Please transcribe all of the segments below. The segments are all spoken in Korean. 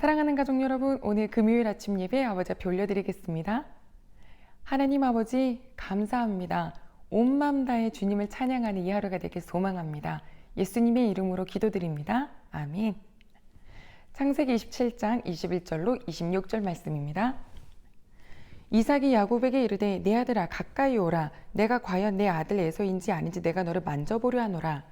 사랑하는 가족 여러분, 오늘 금요일 아침 예배 아버지 앞에 올려드리겠습니다. 하나님 아버지, 감사합니다. 온 마음 다해 주님을 찬양하는 이 하루가 되길 소망합니다. 예수님의 이름으로 기도드립니다. 아멘. 창세기 27장 21절로 26절 말씀입니다. 이삭이 야곱에게 이르되 내 아들아 가까이 오라 내가 과연 내 아들 에서인지 아닌지 내가 너를 만져보려 하노라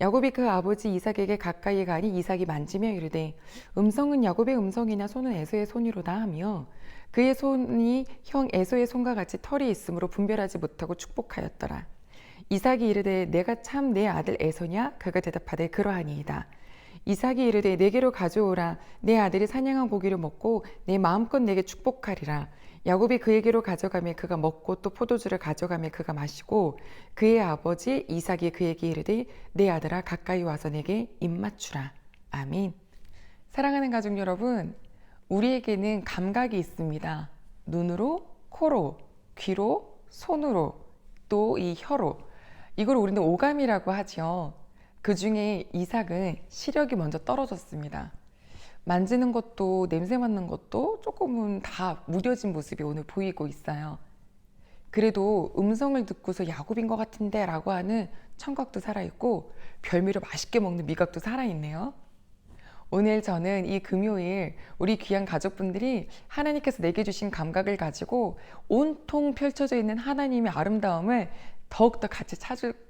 야곱이 그 아버지 이삭에게 가까이 가니 이삭이 만지며 이르되 음성은 야곱의 음성이나 손은 에서의 손이로다 하며 그의 손이 형 에서의 손과 같이 털이 있으므로 분별하지 못하고 축복하였더라. 이삭이 이르되 내가 참 내 아들 에서냐? 그가 대답하되 그러하니이다. 이삭이 이르되 내게로 가져오라. 내 아들이 사냥한 고기를 먹고 내 마음껏 내게 축복하리라 야곱이 그에게로 가져가며 그가 먹고 또 포도주를 가져가며 그가 마시고 그의 아버지 이삭이 그에게 이르되 내 아들아 가까이 와서 내게 입맞추라. 아멘. 사랑하는 가족 여러분 우리에게는 감각이 있습니다. 눈으로 코로 귀로 손으로 또 이 혀로. 이걸 우리는 오감이라고 하죠 그 중에 이삭은 시력이 먼저 떨어졌습니다. 만지는 것도 냄새 맡는 것도 조금은 다 무뎌진 모습이 오늘 보이고 있어요. 그래도 음성을 듣고서 야곱인 것 같은데 라고 하는 청각도 살아있고 별미를 맛있게 먹는 미각도 살아있네요. 오늘 저는 이 금요일 우리 귀한 가족분들이 하나님께서 내게 주신 감각을 가지고 온통 펼쳐져 있는 하나님의 아름다움을 더욱더 같이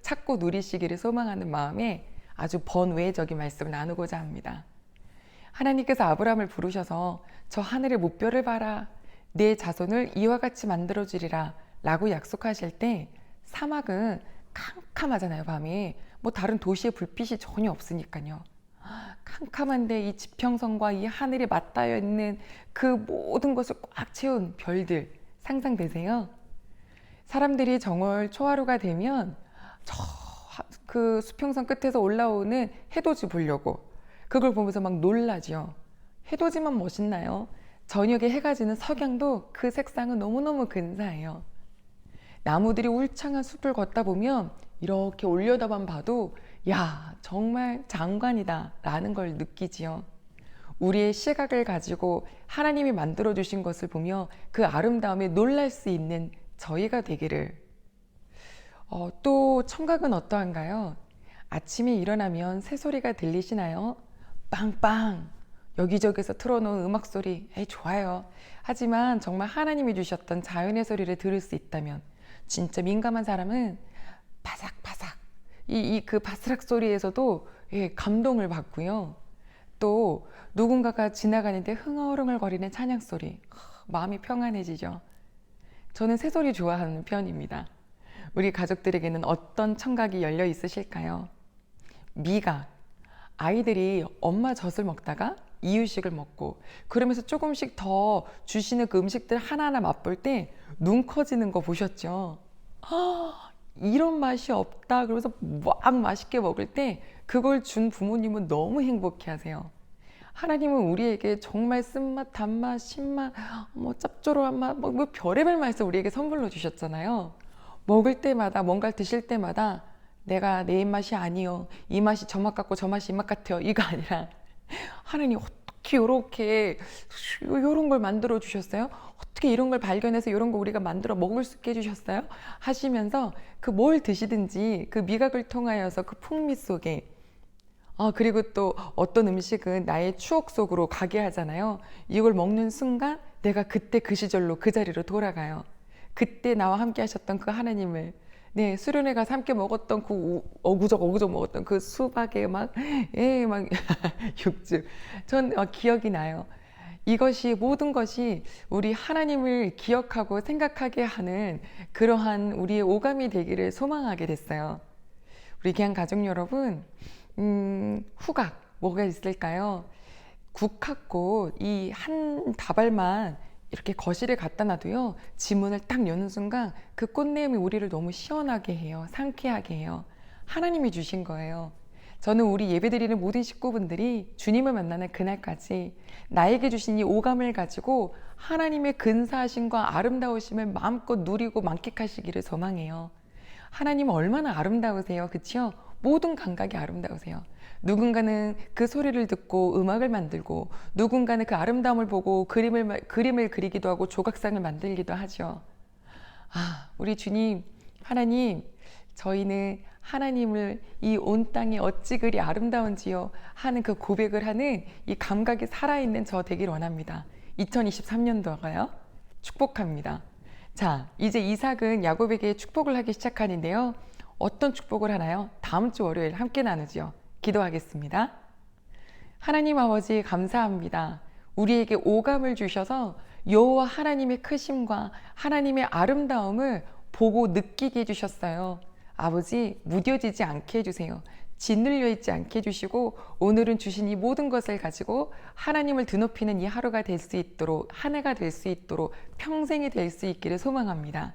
찾고 누리시기를 소망하는 마음에 아주 번외적인 말씀을 나누고자 합니다. 하나님께서 아브라함을 부르셔서 저 하늘의 목별을 봐라. 내 자손을 이와 같이 만들어 주리라. 라고 약속하실 때 사막은 캄캄하잖아요, 밤이. 뭐 다른 도시의 불빛이 전혀 없으니까요. 캄캄한데 이 지평선과 이 하늘이 맞닿아 있는 그 모든 것을 꽉 채운 별들 상상되세요? 사람들이 정월 초하루가 되면 저 그 수평선 끝에서 올라오는 해돋이 보려고 그걸 보면서 막 놀라죠. 해돋이만 멋있나요? 저녁에 해가 지는 석양도 그 색상은 너무너무 근사해요. 나무들이 울창한 숲을 걷다 보면 이렇게 올려다만 봐도 야 정말 장관이다 라는 걸 느끼지요. 우리의 시각을 가지고 하나님이 만들어 주신 것을 보며 그 아름다움에 놀랄 수 있는 저희가 되기를 어, 또 청각은 어떠한가요? 아침에 일어나면 새소리가 들리시나요? 빵빵! 여기저기서 틀어놓은 음악 소리, 에이, 좋아요. 하지만 정말 하나님이 주셨던 자연의 소리를 들을 수 있다면, 진짜 민감한 사람은 바삭바삭, 이, 이그 바스락 소리에서도 예, 감동을 받고요. 또 누군가가 지나가는데 흥얼흥얼거리는 찬양 소리, 마음이 평안해지죠. 저는 새소리 좋아하는 편입니다. 우리 가족들에게는 어떤 청각이 열려 있으실까요? 미각. 아이들이 엄마 젖을 먹다가 이유식을 먹고 그러면서 조금씩 더 주시는 그 음식들 하나하나 맛볼 때 눈 커지는 거 보셨죠? 아, 이런 맛이 없다. 그러면서 막 맛있게 먹을 때 그걸 준 부모님은 너무 행복해 하세요. 하나님은 우리에게 정말 쓴맛, 단맛, 신맛, 뭐 짭조름한 맛, 뭐, 뭐 별의별 맛을 우리에게 선물로 주셨잖아요. 먹을 때마다 뭔가를 드실 때마다 내가 내 입맛이 아니요. 이 맛이 저 맛 같고 저 맛이 이 맛 같아요. 이거 아니라 하나님 어떻게 이렇게 이런 걸 만들어 주셨어요? 어떻게 이런 걸 발견해서 이런 거 우리가 만들어 먹을 수 있게 해주셨어요? 하시면서 그 뭘 드시든지 그 미각을 통하여서 그 풍미 속에 아, 그리고 또 어떤 음식은 나의 추억 속으로 가게 하잖아요. 이걸 먹는 순간 내가 그때 그 시절로 그 자리로 돌아가요. 그때 나와 함께 하셨던 그 하나님을 네, 수련회 가서 함께 먹었던 그 어구적 어구적 먹었던 그 수박에 막, 예, 막 육즙. 전 어, 기억이 나요. 이것이 모든 것이 우리 하나님을 기억하고 생각하게 하는 그러한 우리의 오감이 되기를 소망하게 됐어요. 우리 귀한 가족 여러분, 음, 후각, 뭐가 있을까요? 국화꽃, 이 한 다발만 이렇게 거실에 갖다 놔도요, 지문을 딱 여는 순간 그 꽃내음이 우리를 너무 시원하게 해요. 상쾌하게 해요. 하나님이 주신 거예요. 저는 우리 예배드리는 모든 식구분들이 주님을 만나는 그날까지 나에게 주신 이 오감을 가지고 하나님의 근사하심과 아름다우심을 마음껏 누리고 만끽하시기를 소망해요. 하나님 얼마나 아름다우세요. 그치요? 모든 감각이 아름다우세요. 누군가는 그 소리를 듣고 음악을 만들고 누군가는 그 아름다움을 보고 그림을 마- 그림을 그리기도 하고 조각상을 만들기도 하죠. 아, 우리 주님, 하나님, 저희는 하나님을 이 온 땅이 어찌 그리 아름다운지요 하는 그 고백을 하는 이 감각이 살아있는 저 되길 원합니다. 2023년도가요. 축복합니다. 자, 이제 이삭은 야곱에게 축복을 하기 시작하는데요. 어떤 축복을 하나요? 다음 주 월요일 함께 나누죠. 기도하겠습니다. 하나님 아버지 감사합니다. 우리에게 오감을 주셔서 여호와 하나님의 크심과 하나님의 아름다움을 보고 느끼게 해주셨어요. 아버지 무뎌지지 않게 해주세요. 짓눌려 있지 않게 해주시고 오늘은 주신 이 모든 것을 가지고 하나님을 드높이는 이 하루가 될 수 있도록 한 해가 될 수 있도록 평생이 될 수 있기를 소망합니다.